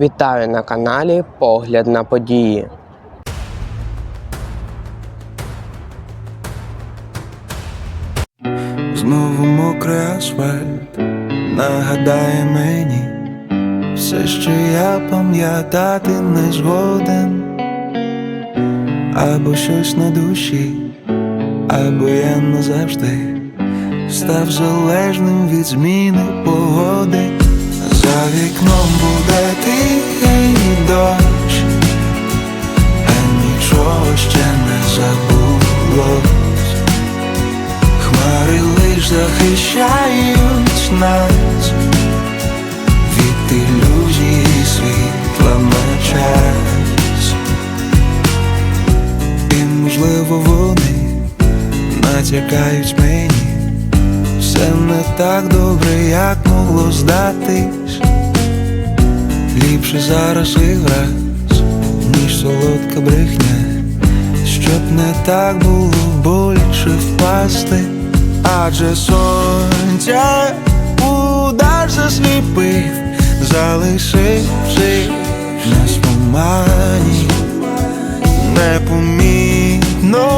Вітаю на каналі Погляд на події. Знову мокрий асфальт нагадає мені все, що я пам'ятати не згоден, або щось на душі, або я назавжди став залежним від зміни погоди. Захищають нас від ілюзії світла час. І можливо вони натякають мені, все не так добре, як могло здатись. Ліпше зараз і ніж солодка брехня, щоб не так було боляче впасти, адже сонця удар засліпив, залишивши нас в непомітно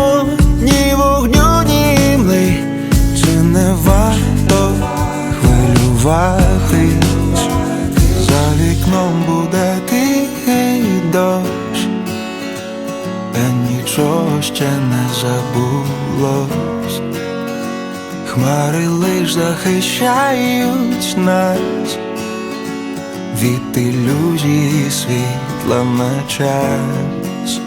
ні вогню, ні імли, чи не варто хвилюватись, за вікном буде тихий дощ. Та нічого ще не забулось. Хмари лиш захищають нас від ілюзії світла на час.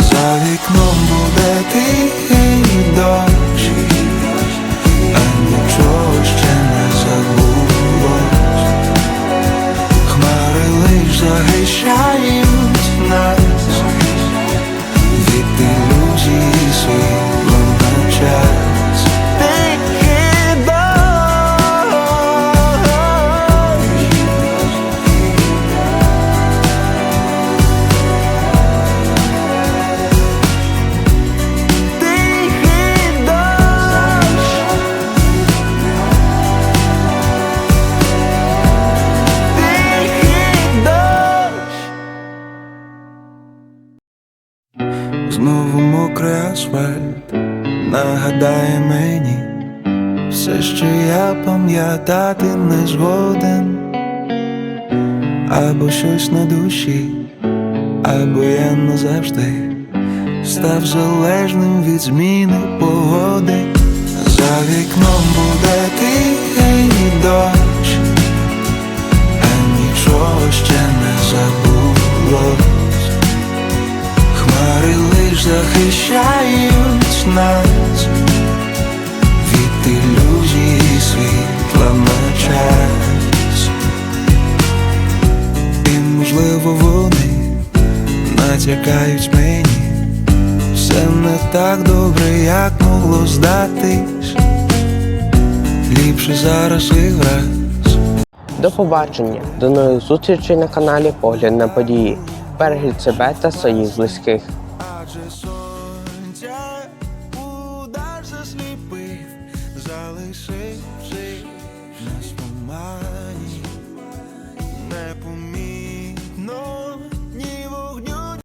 За вікном буде тихий дощ, а нічого ще не забулось. Хмари лиш захищають нас від ілюзії світлом нагадає мені все, що я пам'ятати не згоден, або щось на душі, або я назавжди став залежним від зміни погоди. За вікном буде тихий дощ, а нічого ще не забулось. Хмари лиш захищають нас від ілюзії світла на час. І можливо вони натякають мені, все не так добре, як могло здатись. Ліпше зараз і враз. До побачення, до нових зустрічей на каналі Погляд на події. Бережіть себе та своїх близьких.